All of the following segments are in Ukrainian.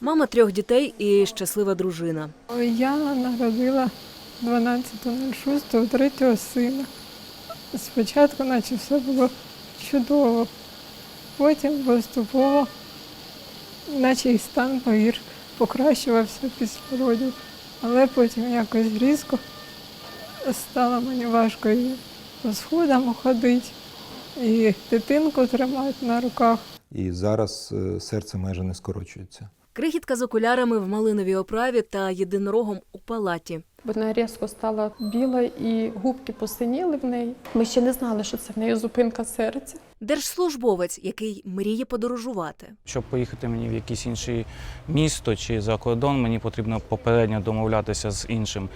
Мама трьох дітей і щаслива дружина. Я народила 12.06 третього сина. Спочатку, наче все було чудово, потім поступово, наче і стан повір, покращувався після родів. Але потім якось різко стало мені важко і по сходам ходити, і дитинку тримати на руках. І зараз е, серце майже не скорочується. Крихітка з окулярами в малиновій оправі та єдинорогом у палаті. Вона різко стала біла і губки посиніли в неї. Ми ще не знали, що це в неї зупинка серця. Держслужбовець, який мріє подорожувати. Щоб поїхати мені в якесь інше місто чи за кордон, мені потрібно попередньо домовлятися з іншим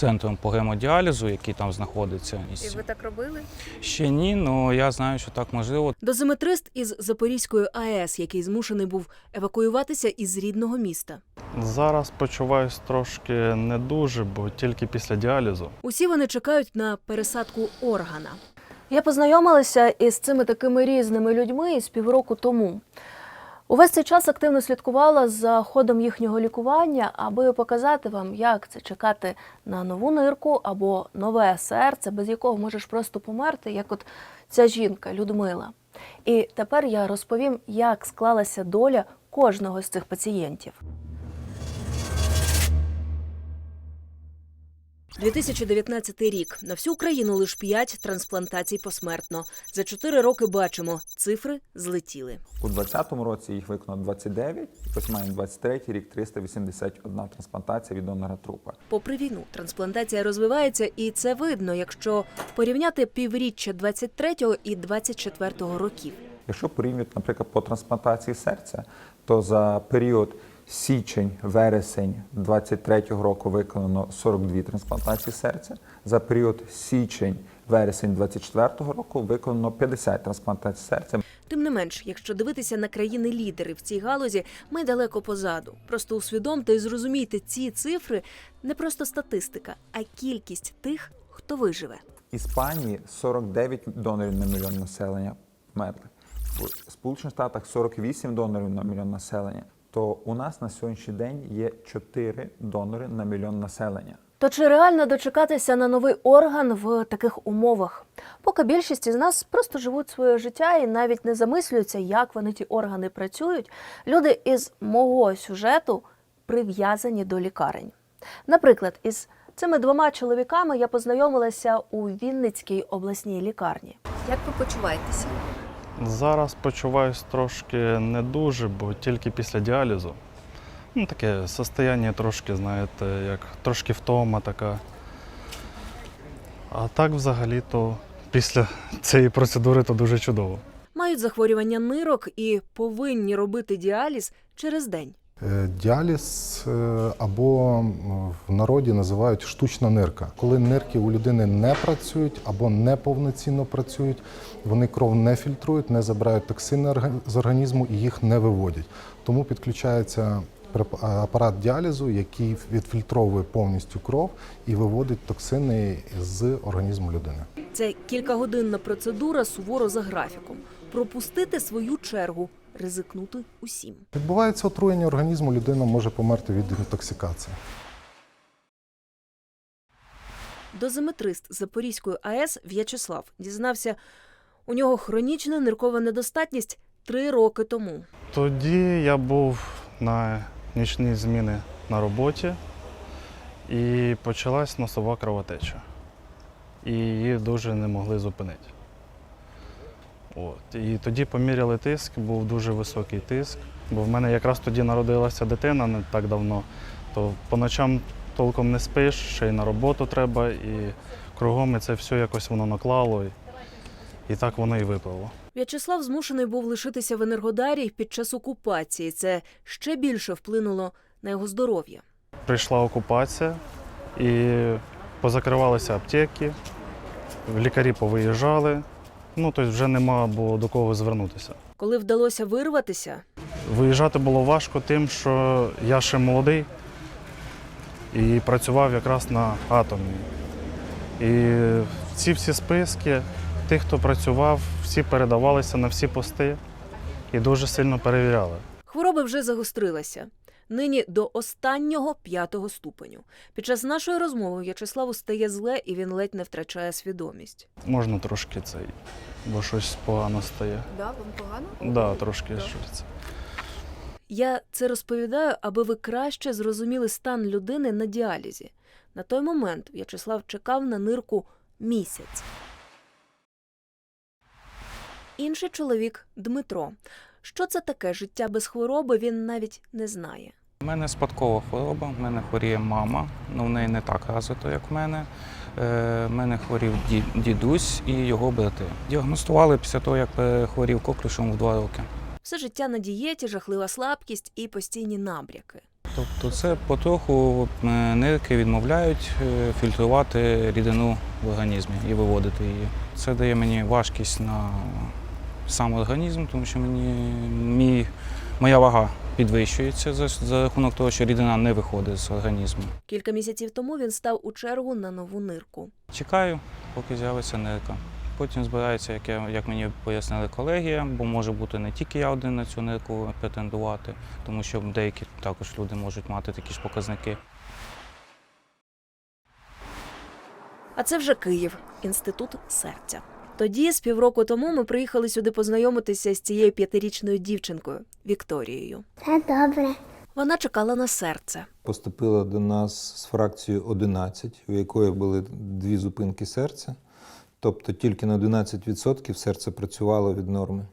центром по гемодіалізу, який там знаходиться. І ви так робили? Ще ні, але я знаю, що так можливо. Дозиметрист із Запорізької АЕС, який змушений був евакуюватися із рідного міста. Зараз почуваюсь трошки не дуже, бо тільки після діалізу. Усі вони чекають на пересадку органа. Я познайомилася із цими такими різними людьми із півроку тому. Увесь цей час активно слідкувала за ходом їхнього лікування, аби показати вам, як це чекати на нову нирку або нове серце, без якого можеш просто померти, як от ця жінка Людмила. І тепер я розповім, як склалася доля кожного з цих пацієнтів. 2019 рік. На всю Україну лише 5 трансплантацій посмертно. За 4 роки бачимо, цифри злетіли. У 2020 році їх виконано 29, ось маємо 23 рік 381 трансплантація від донора трупа. Попри війну, трансплантація розвивається, і це видно, якщо порівняти півріччя 23-го і 24-го років. Якщо порівнювати, наприклад, по трансплантації серця, то за період січень-вересень 23-го року виконано 42 трансплантації серця. За період січень-вересень 24-го року виконано 50 трансплантацій серця. Тим не менш, якщо дивитися на країни-лідери в цій галузі, ми далеко позаду. Просто усвідомте і зрозумійте, ці цифри не просто статистика, а кількість тих, хто виживе. Іспанії 49 донорів на мільйон населення вмерли. В Сполучених Штатах 48 донорів на мільйон населення. То у нас на сьогоднішній день є 4 донори на мільйон населення. То чи реально дочекатися на новий орган в таких умовах? Поки більшість із нас просто живуть своє життя і навіть не замислюються, як вони ті органи працюють. Люди із мого сюжету прив'язані до лікарень. Наприклад, із цими двома чоловіками я познайомилася у Вінницькій обласній лікарні. Як ви почуваєтеся? Зараз почуваюсь трошки не дуже, бо тільки після діалізу. Ну, таке состояння трошки, знаєте, як трошки втома така. А так взагалі то після цієї процедури то дуже чудово. Мають захворювання нирок і повинні робити діаліз через день. Е, Діаліз е, або в народі називають штучна нирка. Коли нирки у людини не працюють або неповноцінно працюють, вони кров не фільтрують, не забирають токсини з організму і їх не виводять. Тому підключається преп- апарат діалізу, який відфільтровує повністю кров і виводить токсини з організму людини. Це кількагодинна процедура суворо за графіком. Пропустити свою чергу, ризикнути усім. Відбувається отруєння організму, людина може померти від інтоксикації. Дозиметрист Запорізької АЕС В'ячеслав дізнався, у нього хронічна ниркова недостатність три роки тому. Тоді я був на нічні зміни на роботі і почалась носова кровотеча. І її дуже не могли зупинити. От. І тоді поміряли тиск, був дуже високий тиск, бо в мене якраз тоді народилася дитина не так давно, то по ночам толком не спиш, ще й на роботу треба, і кругом і це все якось воно наклало, і, і так воно і випало. В'ячеслав змушений був лишитися в Енергодарі під час окупації. Це ще більше вплинуло на його здоров'я. Прийшла окупація і позакривалися аптеки, лікарі повиїжджали. Ну, тобто вже нема було до кого звернутися. Коли вдалося вирватися, Виїжджати було важко тим, що я ще молодий і працював якраз на атомі. І ці всі списки тих, хто працював, всі передавалися на всі пости і дуже сильно перевіряли. Хвороба вже загострилася. Нині до останнього п'ятого ступеню. Під час нашої розмови В'ячеславу стає зле і він ледь не втрачає свідомість. Можна трошки цей, бо щось погано стає. Да, вам погано? Да, трошки щось. Я це розповідаю, аби ви краще зрозуміли стан людини на діалізі. На той момент В'ячеслав чекав на нирку місяць. Інший чоловік Дмитро. Що це таке життя без хвороби, він навіть не знає. У мене спадкова хвороба, в мене хворіє мама, ну в неї не так развито, як в мене. Е, в мене хворів дідусь і його брати. Діагностували після того, як хворів коклюшем в два роки. Все життя на дієті, жахлива слабкість і постійні набряки. Тобто це потроху е, нирки відмовляють е, фільтрувати рідину в організмі і виводити її. Це дає мені важкість на сам організм, тому що мені мій, моя вага підвищується за, за рахунок того, що рідина не виходить з організму. Кілька місяців тому він став у чергу на нову нирку. Чекаю, поки з'явиться нирка. Потім збирається, як, я, як мені пояснили колеги, бо може бути не тільки я один на цю нирку претендувати, тому що деякі також люди можуть мати такі ж показники. А це вже Київ, інститут серця. Тоді, з півроку тому, ми приїхали сюди познайомитися з цією п'ятирічною дівчинкою Вікторією. Все добре. Вона чекала на серце. Поступила до нас з фракцією 11, у якої були дві зупинки серця. Тобто тільки на 11% серце працювало від норми.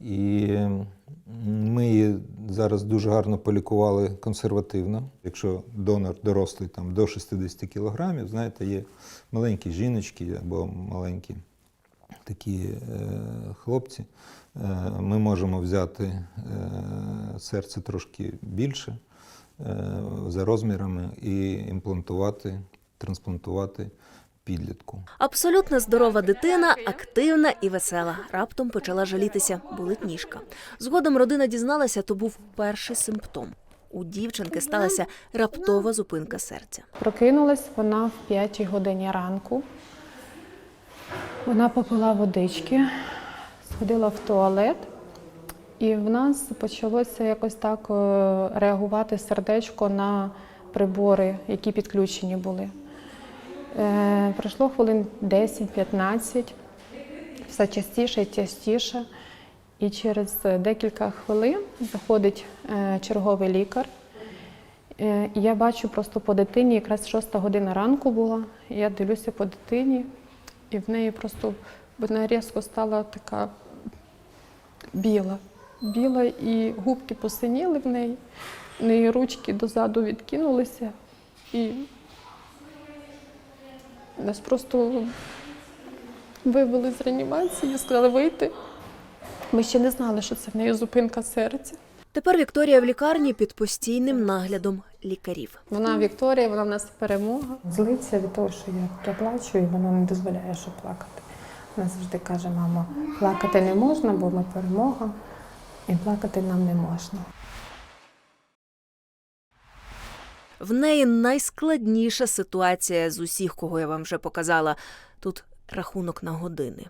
І ми її зараз дуже гарно полікували консервативно. Якщо донор дорослий там, до 60 кілограмів, знаєте, є маленькі жіночки або маленькі такі е, хлопці, е, ми можемо взяти е, серце трошки більше е, за розмірами і імплантувати, трансплантувати підлітку. Абсолютно здорова дитина, активна і весела. Раптом почала жалітися, болить ніжка. Згодом родина дізналася, то був перший симптом. У дівчинки сталася раптова зупинка серця. Прокинулась вона в 5 годині ранку. Вона попила водички, сходила в туалет, і в нас почалося якось так е, реагувати сердечко на прибори, які підключені були. Е, Пройшло хвилин 10-15, все частіше і частіше. І через декілька хвилин заходить е, черговий лікар. Е, Я бачу просто по дитині, якраз шоста година ранку була. Я дивлюся по дитині, і в неї просто вона різко стала така біла. Біла, і губки посиніли в неї, в неї ручки дозаду відкинулися, і нас просто вивели з реанімації, сказали вийти. Ми ще не знали, що це в неї зупинка серця. Тепер Вікторія в лікарні під постійним наглядом лікарів. Вона Вікторія, вона в нас перемога. Злиться від того, що я, я плачу, і воно не дозволяє, що плакати. Вона завжди каже, мамо, плакати не можна, бо ми перемога, і плакати нам не можна. В неї найскладніша ситуація з усіх, кого я вам вже показала. Тут рахунок на години.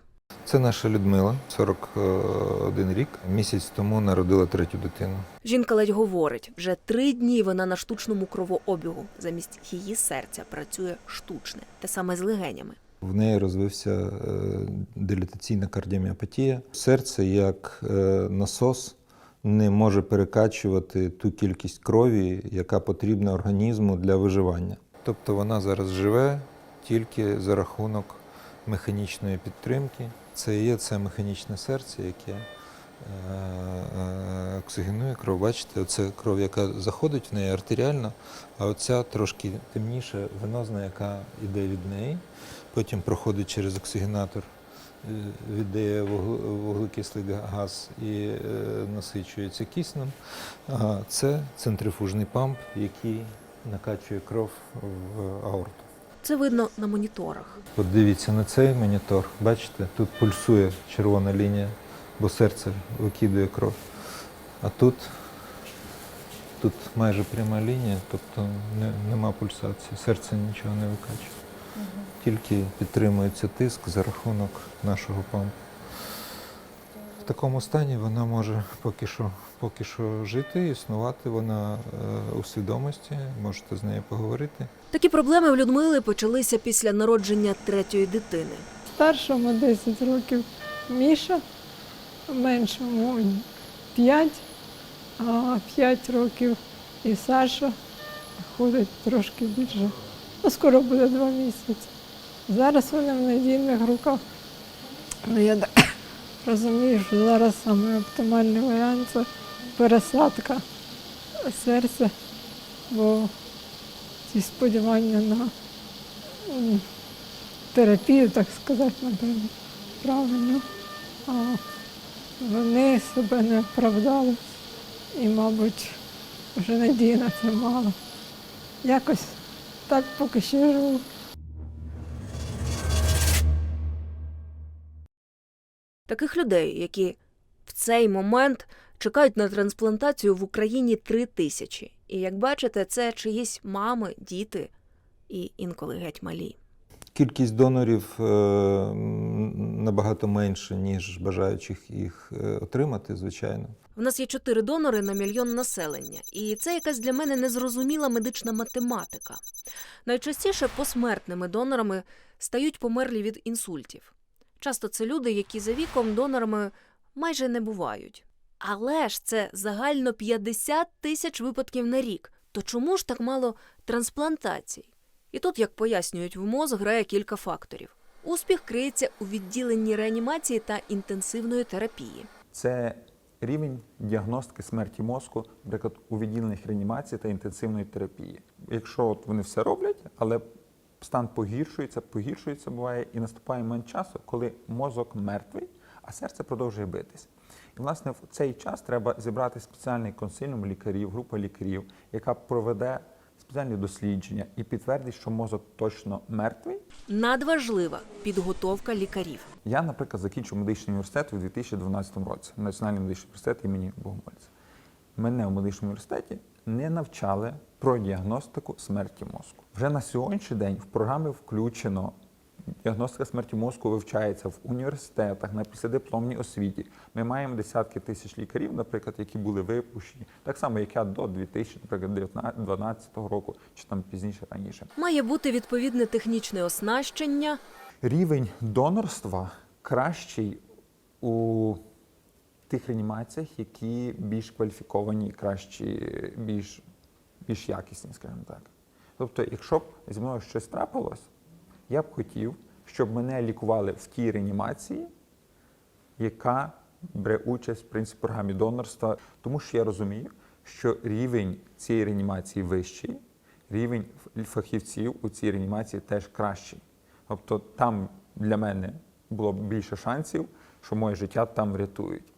Це наша Людмила, 41 рік. Місяць тому народила третю дитину. Жінка ледь говорить, вже три дні вона на штучному кровообігу. Замість її серця працює штучне, те саме з легенями. В неї розвився е, дилатаційна кардіоміопатія. Серце як е, насос не може перекачувати ту кількість крові, яка потрібна організму для виживання. Тобто вона зараз живе тільки за рахунок механічної підтримки. Це є це механічне серце, яке е, е, оксигенує кров. Бачите, оце кров, яка заходить в неї артеріально, а оця трошки темніша, венозна, яка йде від неї потім проходить через оксигенатор, е, віддає вуглекислий газ і насичується киснем. А це центрифужний памп, який накачує кров в аорту. Це видно на моніторах. От дивіться на цей монітор. Бачите, тут пульсує червона лінія, бо серце викидує кров. А тут, тут майже пряма лінія, тобто не, нема пульсації, серце нічого не викачує. Тільки підтримується тиск за рахунок нашого пампу. В такому стані вона може поки що поки що жити, існувати. Вона е, у свідомості, можете з нею поговорити. Такі проблеми в Людмили почалися після народження третьої дитини. Старшому 10 років Міша, меншому 5, а 5 років і Саша ходить трошки більше. Ну, скоро буде 2 місяці. Зараз вони в надійних руках. Ну, я так розумію, що зараз саме оптимальний варіант це пересадка серця, бо ці сподівання на терапію, так сказати, напевно, правильно. А вони себе не оправдали і, мабуть, вже надії на це мало. Якось так поки що живу. Таких людей, які в цей момент чекають на трансплантацію в Україні три тисячі. І як бачите, це чиїсь мами, діти і інколи геть малі. Кількість донорів е, набагато менше, ніж бажаючих їх е, отримати, звичайно. В нас є чотири донори на мільйон населення, і це якась для мене незрозуміла медична математика. Найчастіше посмертними донорами стають померлі від інсультів. Часто це люди, які за віком донорами майже не бувають. Але ж це загально 50 тисяч випадків на рік. То чому ж так мало трансплантацій? І тут, як пояснюють в МОЗ, грає кілька факторів. Успіх криється у відділенні реанімації та інтенсивної терапії. Це рівень діагностики смерті мозку, наприклад, у відділеннях реанімації та інтенсивної терапії. Якщо от вони все роблять, але стан погіршується, погіршується буває, і наступає момент часу, коли мозок мертвий, а серце продовжує битись. І, власне, в цей час треба зібрати спеціальний консиліум лікарів, група лікарів, яка проведе спеціальні дослідження і підтвердить, що мозок точно мертвий, Надважлива підготовка лікарів. Я, наприклад, закінчив медичний університет у 2012 році, Національний медичний університет імені Богомольця. Мене у медичному університеті не навчали про діагностику смерті мозку. Вже на сьогоднішній день в програми включено діагностика смерті мозку вивчається в університетах на післядипломній освіті. Ми маємо десятки тисяч лікарів, наприклад, які були випущені, так само як я до 2012 року чи там пізніше раніше. Має бути відповідне технічне оснащення, Рівень донорства кращий у тих реанімаціях, які більш кваліфіковані, кращі, більш, більш якісні, скажімо так. Тобто, якщо б зі мною щось трапилось, я б хотів, щоб мене лікували в тій реанімації, яка бере участь в принципі, програмі донорства, тому що я розумію, що рівень цієї реанімації вищий, рівень фахівців у цій реанімації теж кращий. Тобто там для мене було б більше шансів, що моє життя там врятують.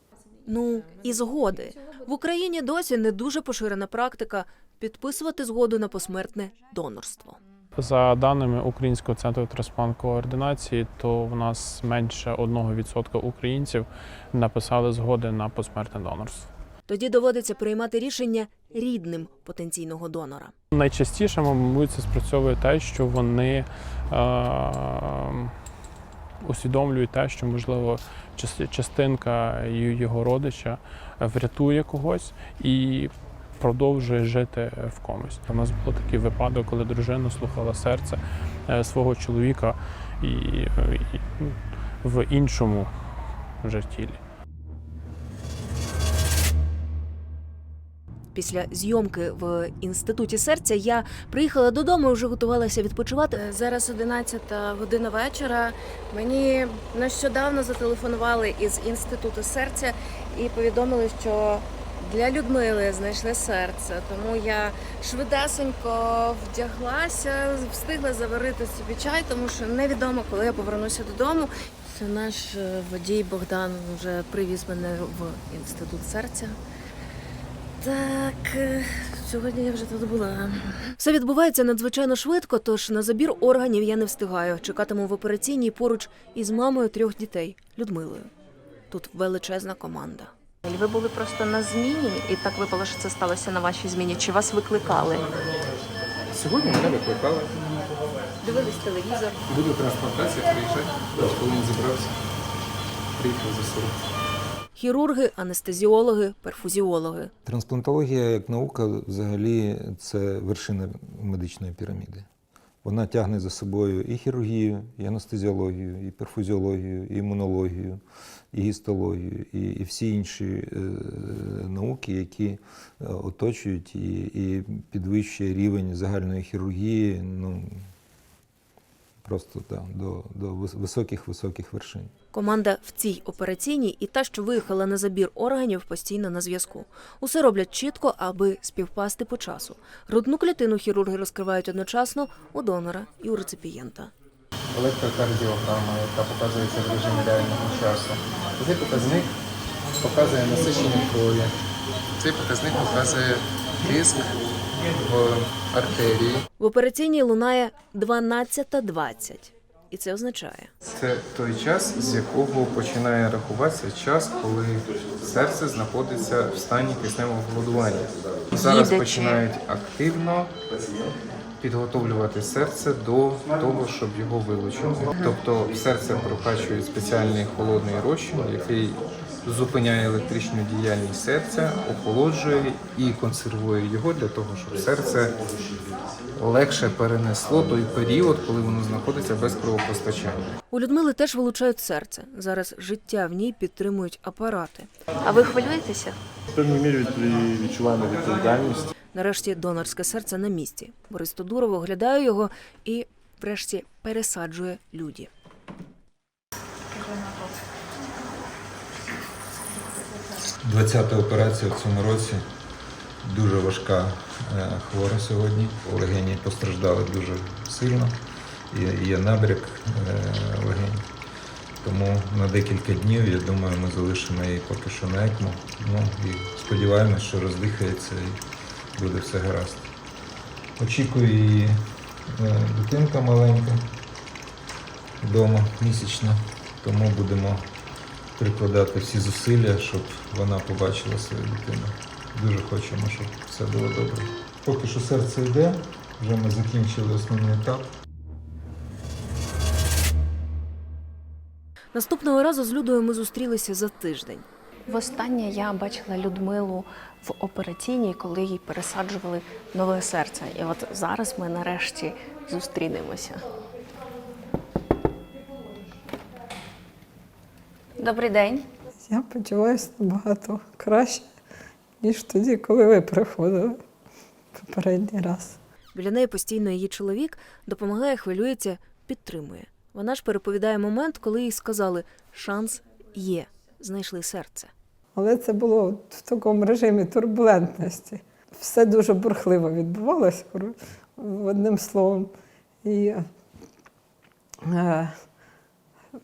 Ну і згоди. В Україні досі не дуже поширена практика підписувати згоду на посмертне донорство. За даними Українського центру трансплант-координації, то в нас менше 1% українців написали згоди на посмертне донорство. Тоді доводиться приймати рішення рідним потенційного донора. Найчастіше, мабуть, це спрацьовує те, що вони е- усвідомлюють те, що можливо частинка його родича врятує когось і продовжує жити в комусь. У нас був такий випадок, коли дружина слухала серце е, свого чоловіка і, е, і ну, в іншому вже тілі. Після зйомки в інституті серця я приїхала додому і вже готувалася відпочивати. Е, Зараз 11 година вечора. Мені нещодавно зателефонували із інституту серця і повідомили, що для Людмили знайшли серце. Тому я швидесенько вдяглася, встигла заварити собі чай, тому що невідомо, коли я повернуся додому. Це наш е, водій Богдан вже привіз мене в інститут серця. Так, е, сьогодні я вже тут була. Все відбувається надзвичайно швидко, тож на забір органів я не встигаю. Чекатиму в операційній поруч із мамою трьох дітей Людмилою. Тут величезна команда. Ви були просто на зміні, і так випало, що це сталося на вашій зміні. Чи вас викликали? Сьогодні мене викликали. Дивились телевізор. Буде трансплантація, приїжджай. Коли він зібрався, приїхав за село. Хірурги, анестезіологи, перфузіологи. Трансплантологія як наука взагалі це вершина медичної піраміди. Вона тягне за собою і хірургію, і анестезіологію, і перфузіологію, і імунологію, і гістологію, і, і всі інші е, науки, які е, оточують і, і підвищує рівень загальної хірургії ну, просто да, до, до високих-високих вершин. Команда в цій операційній і та, що виїхала на забір органів, постійно на зв'язку. Усе роблять чітко, аби співпасти по часу. Грудну клітину хірурги розкривають одночасно у донора і у реципієнта. Електрокардіограма, яка показується в режимі реального часу. Цей показник показує насичення крові. Цей показник показує тиск в артерії. В операційній лунає 12.20. І це означає, Це той час, з якого починає рахуватися час, коли серце знаходиться в стані кисневого голодування. Зараз починають активно підготовлювати серце до того, щоб його вилучити. Тобто в серце прокачують спеціальний холодний розчин, який зупиняє електричну діяльність серця, охолоджує і консервує його для того, щоб серце легше перенесло той період, коли воно знаходиться без кровопостачання. у Людмили теж вилучають серце. Зараз життя в ній підтримують апарати. А ви хвилюєтеся? В певній мірі відчуваємо відповідальність. Нарешті донорське серце на місці. Борис Тодуров оглядає його і, врешті, пересаджує люді. Двадцята операція в цьому році. Дуже важка е, хвора сьогодні. Легені постраждали дуже сильно. Є набряк е, легень. Тому на декілька днів, я думаю, ми залишимо її поки що на ЕКМО. Ну і сподіваємось, що роздихається і буде все гаразд. Очікую її е, дитинка маленька вдома місячна, тому будемо прикладати всі зусилля, щоб вона побачила свою дитину. Дуже хочемо, щоб все було добре. Поки що серце йде, вже ми закінчили основний етап. Наступного разу з Людою ми зустрілися за тиждень. Востаннє я бачила Людмилу в операційній, коли їй пересаджували нове серце. І от зараз ми нарешті зустрінемося. Добрий день. Я почуваюся набагато краще, ніж тоді, коли ви приходили попередній раз. Біля неї постійно її чоловік допомагає, хвилюється, підтримує. Вона ж переповідає момент, коли їй сказали шанс є, знайшли серце. Але це було в такому режимі турбулентності. Все дуже бурхливо відбувалося, одним словом. І е,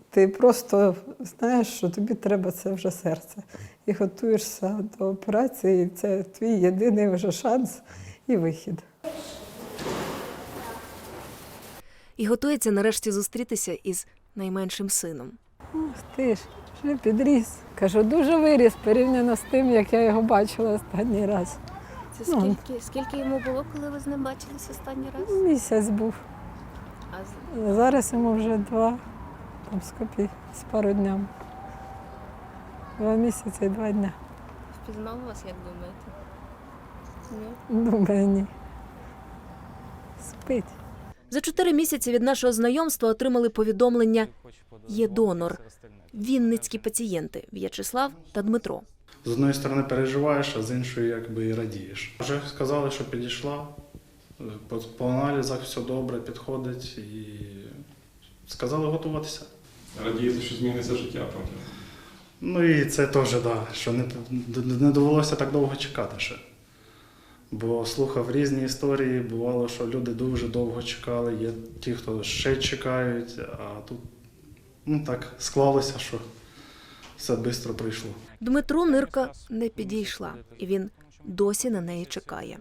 ти просто знаєш, що тобі треба це вже серце. І готуєшся до операції, і це твій єдиний вже шанс і вихід. І готується нарешті зустрітися із найменшим сином. Ух ти ж, вже підріс. Кажу, дуже виріс порівняно з тим, як я його бачила останній раз. Це Ну. скільки, скільки йому було, коли ви з ним бачились останній раз? Місяць був. А з- Зараз йому вже два, там з копій, з пару днями. Два місяці і два дня. впізнав вас, як думаєте? Ні? Думаю, ні. Спить. За чотири місяці від нашого знайомства отримали повідомлення Є донор. Вінницькі пацієнти В'ячеслав та Дмитро. З одної сторони переживаєш, а з іншої якби і радієш. Вже сказали, що підійшла. По аналізах все добре, підходить і сказали готуватися. Радієте, що зміниться життя потім. Ну і це теж, так, да, що не, не довелося так довго чекати ще. Бо слухав різні історії, бувало, що люди дуже довго чекали, є ті, хто ще чекають, а тут ну, так склалося, що все швидко прийшло. Дмитру нирка не підійшла, і він досі на неї чекає.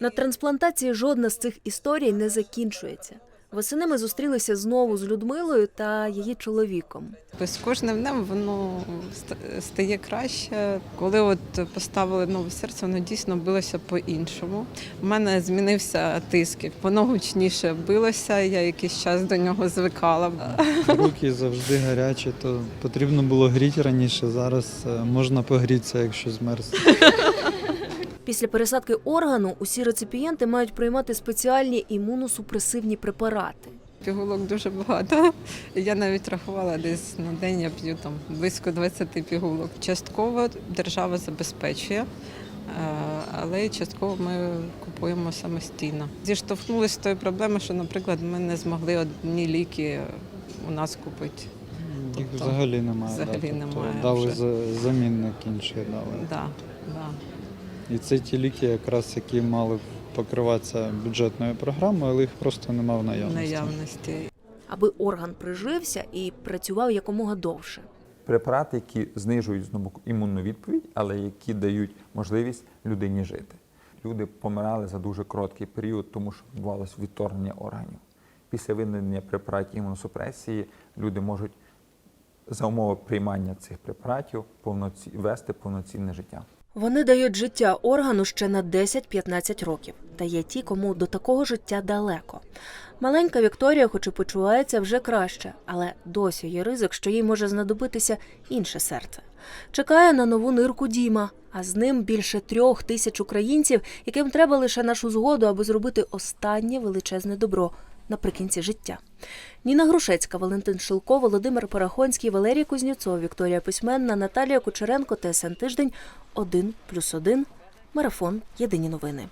На трансплантації жодна з цих історій не закінчується. Восени ми зустрілися знову з Людмилою та її чоловіком. З кожним днем воно стає краще. Коли от поставили нове серце, воно дійсно билося по-іншому. У мене змінився тиск, воно гучніше билося, я якийсь час до нього звикала. Руки завжди гарячі, то потрібно було гріти раніше. Зараз е, можна погрітися, якщо змерз. Після пересадки органу усі реципієнти мають приймати спеціальні імуносупресивні препарати. Пігулок дуже багато. Я навіть рахувала десь на день я п'ю там близько 20 пігулок. Частково держава забезпечує, е, але частково ми купуємо самостійно. Зіштовхнулися з тою проблемою, що, наприклад, ми не змогли одні ліки у нас купити. Їх Тобто взагалі немає. взагалі да, тобто Дали вже. за- замінник інший дали. Да, да. І це ті ліки, якраз які мали покриватися бюджетною програмою, але їх просто немає в наявності. наявності. аби орган прижився і працював якомога довше. Препарати, які знижують знову імунну відповідь, але які дають можливість людині жити. Люди помирали за дуже короткий період, тому що відбувалося відторгнення органів. Після винайдення препаратів імуносупресії люди можуть за умови приймання цих препаратів повноці... вести повноцінне життя. Вони дають життя органу ще на 10-15 років. Та є ті, кому до такого життя далеко. Маленька Вікторія, хоч і почувається вже краще, але досі є ризик, що їй може знадобитися інше серце. Чекає на нову нирку Діма, а з ним більше трьох тисяч українців, яким треба лише нашу згоду, аби зробити останнє величезне добро наприкінці життя. Ніна Грушецька, Валентин Шилко, Володимир Парахонський, Валерій Кузнєцов, Вікторія Письменна, Наталія Кучеренко, ТСН Тиждень, 1+,1, Марафон. Єдині новини.